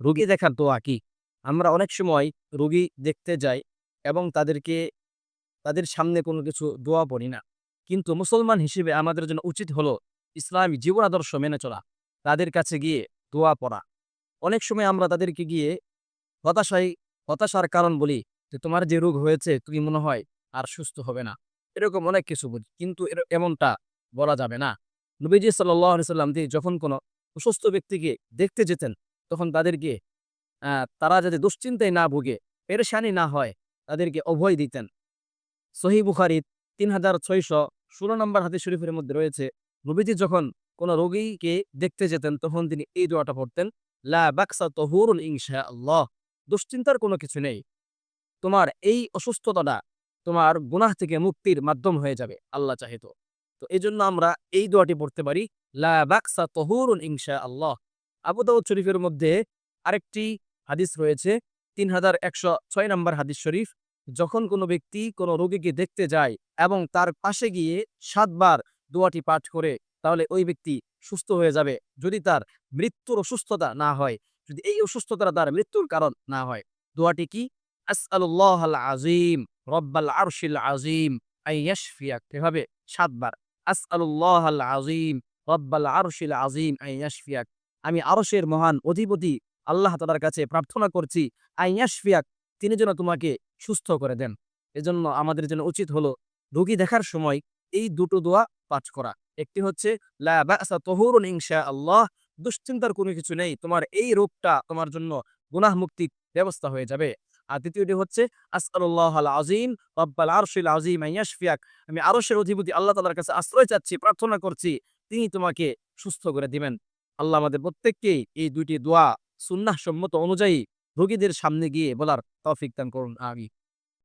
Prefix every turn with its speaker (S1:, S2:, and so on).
S1: রোগী দেখার দোয়া কি? আমরা অনেক সময় রোগী দেখতে যাই এবং তাদেরকে, তাদের সামনে কোনো কিছু দোয়া পড়ি না। কিন্তু মুসলমান হিসেবে আমাদের জন্য উচিত হলো ইসলামী জীবন আদর্শ মেনে চলা, তাদের কাছে গিয়ে দোয়া পড়া। অনেক সময় আমরা তাদেরকে গিয়ে হতাশায়, হতাশার কারণ বলি যে তোমার যে রোগ হয়েছে তুমি মনে হয় আর সুস্থ হবে না। এরকম অনেক কিছু বুঝি, কিন্তু এমনটা বলা যাবে না। নবীজি সাল্লাম দিয়ে যখন কোনো অসুস্থ ব্যক্তিকে দেখতে যেতেন, তখন তাদেরকে তারা যাতে দুশ্চিন্তায় না ভুগে, পেরেশানি না হয়, তাদেরকে অভয় দিতেন। সহি বুখারির তিন হাজার ছয়শো ষোলো নম্বর হাদিস শরীফের মধ্যে রয়েছে, নবীজি যখন কোনো রোগীকে দেখতে যেতেন, তখন তিনি এই দোয়াটা পড়তেন, লা বাক্সা তহুরুল ইনশা আল্লাহ দুশ্চিন্তার কোনো কিছু নেই। তোমার এই অসুস্থতাটা তোমার গুনাহ থেকে মুক্তির মাধ্যম হয়ে যাবে, আল্লাহ চাহিত তো। এই জন্য আমরা এই দোয়াটি পড়তে পারি, লা তহুরুল ইনশা আল্লাহ আবু শরীফের মধ্যে আরেকটি হাদিস রয়েছে তিন হাজার একশো ছয় নম্বর হাদিস শরীফ, যখন কোনো ব্যক্তি কোনো রোগীকে দেখতে যায় এবং তার পাশে গিয়ে সাতবার দোয়াটি পাঠ করে, তাহলে ওই ব্যক্তি সুস্থ হয়ে যাবে যদি তার মৃত্যুর অসুস্থতা না হয়। যদি এই অসুস্থতা তার মৃত্যুর কারণ না হয়, দোয়াটি কি? আল আজিম রব্বাল আরশিল আজিম এভাবে সাতবার আল আজিম রব্বাল আরশিল আজিম আমি আরশের মহান অধিপতি আল্লাহ তালার কাছে প্রার্থনা করছি আইয়াশফিয়াক তিনি যেন তোমাকে সুস্থ করে দেন। এজন্য আমাদের জন্য উচিত হলো রোগী দেখার সময় এই দুটো দোয়া পাঠ করা। একটি হচ্ছে, লা আল্লাহ দুশ্চিন্তার কোনো কিছু নেই, তোমার এই রোগটা তোমার জন্য গুনাহ মুক্তির ব্যবস্থা হয়ে যাবে। আর দ্বিতীয়টি হচ্ছে, আসআলুল্লাহ আল আজিম রব্বাল আরশিল আজিম ইয়াশফিয়াক। আমি আরশের অধিপতি আল্লাহ তালার কাছে আশ্রয় চাচ্ছি, প্রার্থনা করছি, তিনি তোমাকে সুস্থ করে দিবেন। আল্লাহ আমাদের প্রত্যেককেই এই দুইটি দোয়া সুন্নাহ সম্মত অনুযায়ী রোগীদের সামনে গিয়ে বলার তফিক দান করুন আমি